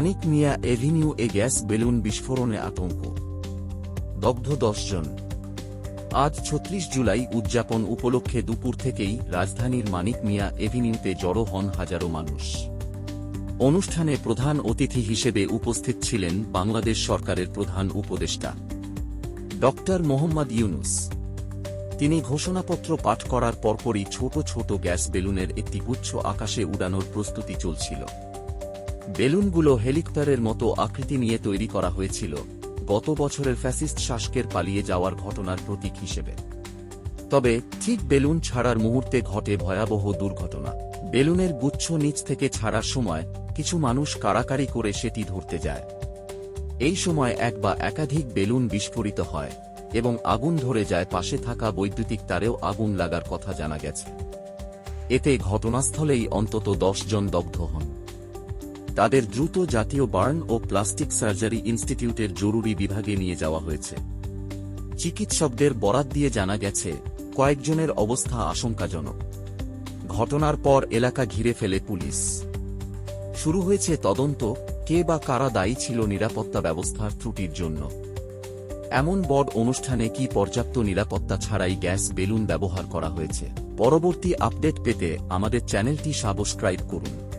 মানিক Mia avenue এ gas balloon বিস্ফোরণে আতঙ্ক। দগ্ধ জন। আজ ছত্রিশ জুলাই উদযাপন উপলক্ষে দুপুর থেকেই রাজধানীর মানিক মিয়া এভিনিউতে জড়ো হন হাজারো মানুষ। অনুষ্ঠানে প্রধান অতিথি হিসেবে উপস্থিত ছিলেন বাংলাদেশ সরকারের প্রধান উপদেষ্টা। ডক্টর মোহাম্মদ ইউনুস। তিনি ঘোষণাপত্র পাঠ করার পরপরই ছোট ছোট গ্যাস বেলুনের একটি গুচ্ছ আকাশে উড়ানোর প্রস্তুতি চলছিল। বেলুনগুলো হেলিকপ্টারের মতো আকৃতি নিয়ে তৈরি করা হয়েছিল, গত বছরের ফ্যাসিস্ট শাসকের পালিয়ে যাওয়ার ঘটনার প্রতীক হিসেবে। তবে ঠিক বেলুন ছাড়ার মুহূর্তে ঘটে ভয়াবহ দুর্ঘটনা। বেলুনের গুচ্ছ নিচ থেকে ছাড়ার সময় কিছু মানুষ কারাকারি করে সেটি ধরতে যায়। এই সময় এক বা একাধিক বেলুন বিস্ফোরিত হয় এবং আগুন ধরে যায় পাশে থাকা বৈদ্যুতিক তারেও আগুন লাগার কথা জানা গেছে। এতে ঘটনাস্থলেই অন্তত দশ জন দগ্ধ হন। তাদের দ্রুত জাতীয় বার্ন ও প্লাস্টিক সার্জারি ইনস্টিটিউটের জরুরি বিভাগে নিয়ে যাওয়া হয়েছে। চিকিৎসকদের বরাত দিয়ে জানা গেছে, কয়েকজনের অবস্থা আশঙ্কাজনক। ঘটনার পর এলাকা ঘিরে ফেলে পুলিশ। শুরু হয়েছে তদন্ত, কে বা কারা দায়ী ছিল নিরাপত্তা ব্যবস্থার ত্রুটির জন্য। এমন বড় অনুষ্ঠানে কি পর্যাপ্ত নিরাপত্তা ছাড়াই গ্যাস বেলুন ব্যবহার করা হয়েছে? পরবর্তী আপডেট পেতে আমাদের চ্যানেলটি সাবস্ক্রাইব করুন।